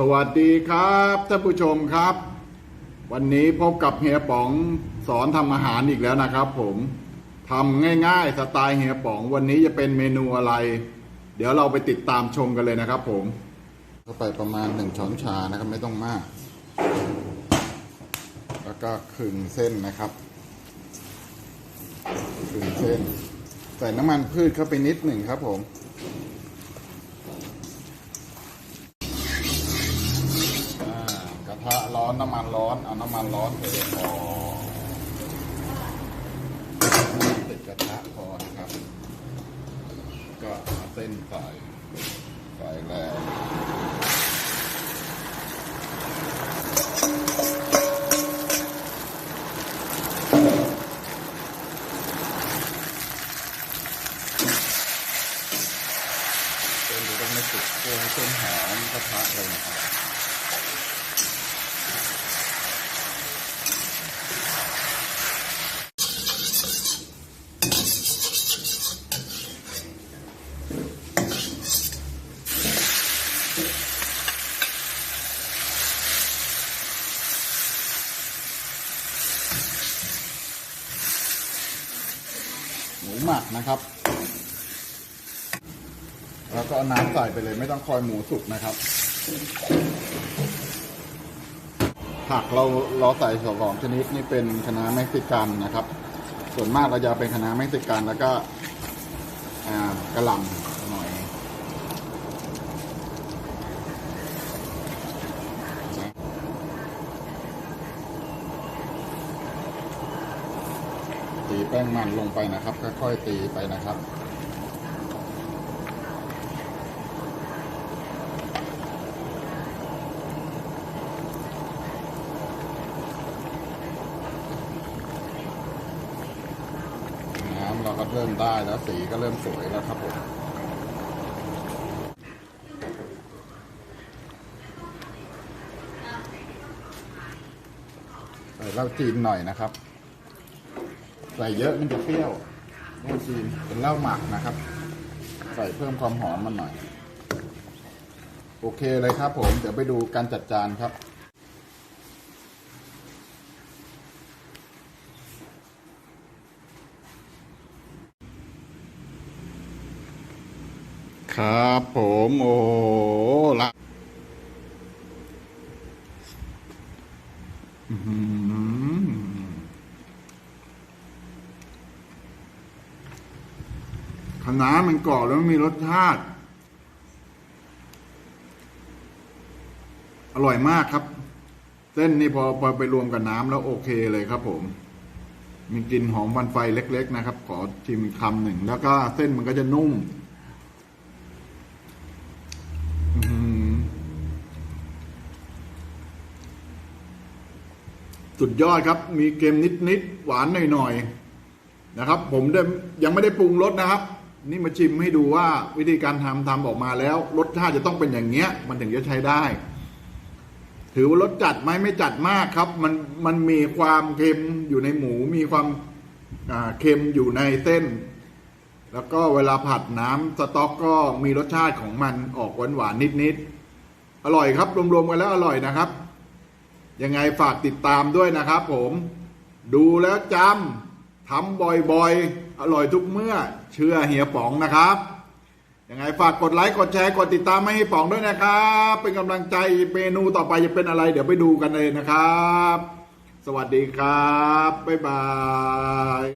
สวัสดีครับท่านผู้ชมครับ วันนี้พบกับเฮียป๋องสอนทำอาหารอีกแล้วนะครับ ผมทำง่ายๆสไตล์เฮียป๋อง วันนี้จะเป็นเมนูอะไร เดี๋ยวเราไปติดตามชมกันเลยนะครับ ผมเข้าไปประมาณหนึ่งช้อนชานะครับไม่ต้องมาก แล้วก็ขึงเส้นนะครับขึงเส้น ใส่น้ำมันพืชเข้าไปนิดหนึ่งครับ ผม ร้อนน้ำมันร้อน เอาน้ำมันร้อนไปเทพอติดกระทะพอนะครับ ก็เอาเส้นใส่ใส่แล้วเส้นจะต้องไม่ติดเพื่อให้เส้นหอมกระทะเลยนะครับ หมูหมักนะครับ แล้วก็เอาน้ำใส่ไปเลยไม่ต้องคอยหมูสุกนะครับ ผักเราเราใส่สองชนิดนี่เป็นคะน้าเม็กซิกันนะครับ ส่วนมากเราจะเป็นคะน้าเม็กซิกันแล้วก็กระหล่ำหน่อยนะตี แป้งมันลงไปนะครับ ค่อยๆตีไปนะครับน้ำเราก็เริ่มได้แล้วสีก็เริ่มสวยแล้วครับผมใส่เหล้าจีนหน่อยนะครับ ใส่เยอะมันจะเปรี้ยวเหล้าจีนเป็นเหล้าหมักนะครับ ใส่เพิ่มความหอมมันหน่อย โอเคเลยครับผม เดี๋ยวไปดูการจัดจานครับครับผมโอ้ละอื้อหือ คะน้ามันกรอบแล้วมันมีรสชาติ อร่อยมากครับ เส้นนี่พอพอไปรวมกับน้ำแล้วโอเคเลยครับผม มีกลิ่นหอมฟันไฟเล็ก ๆ นะครับ ขอชิมคำหนึ่ง แล้วก็เส้นมันก็จะนุ่มสุดยอดครับ มีเค็มนิด ๆ หวานหน่อย ๆ นะครับ ผมได้ยังไม่ได้ปรุงรสนะครับ นี่มาชิมให้ดูว่าวิธีการทำทำออกมาแล้วรสชาติจะต้องเป็นอย่างเงี้ย มันถึงจะใช้ได้ ถือว่ารสจัดไหมไม่จัดมากครับ มันมันมีความเค็มอยู่ในหมูมีความเค็มอยู่ในเส้น แล้วก็เวลาผัดน้ำสต๊อกก็มีรสชาติของมันออกหวานหวานนิดๆอร่อยครับรวมๆกันแล้วอร่อยนะครับ ยังไงฝากติดตามด้วยนะครับ ผม ดูแล้วจำ ทำบ่อยๆ อร่อยทุกเมื่อ เชื่อเฮียป๋องนะครับ ยังไงฝากกดไลค์ กดแชร์ กดติดตามให้เฮียป๋องด้วยนะครับ เป็นกำลังใจเมนูต่อไปจะเป็นอะไร เดี๋ยวไปดูกันเลยนะครับ สวัสดีครับ บ๊ายบาย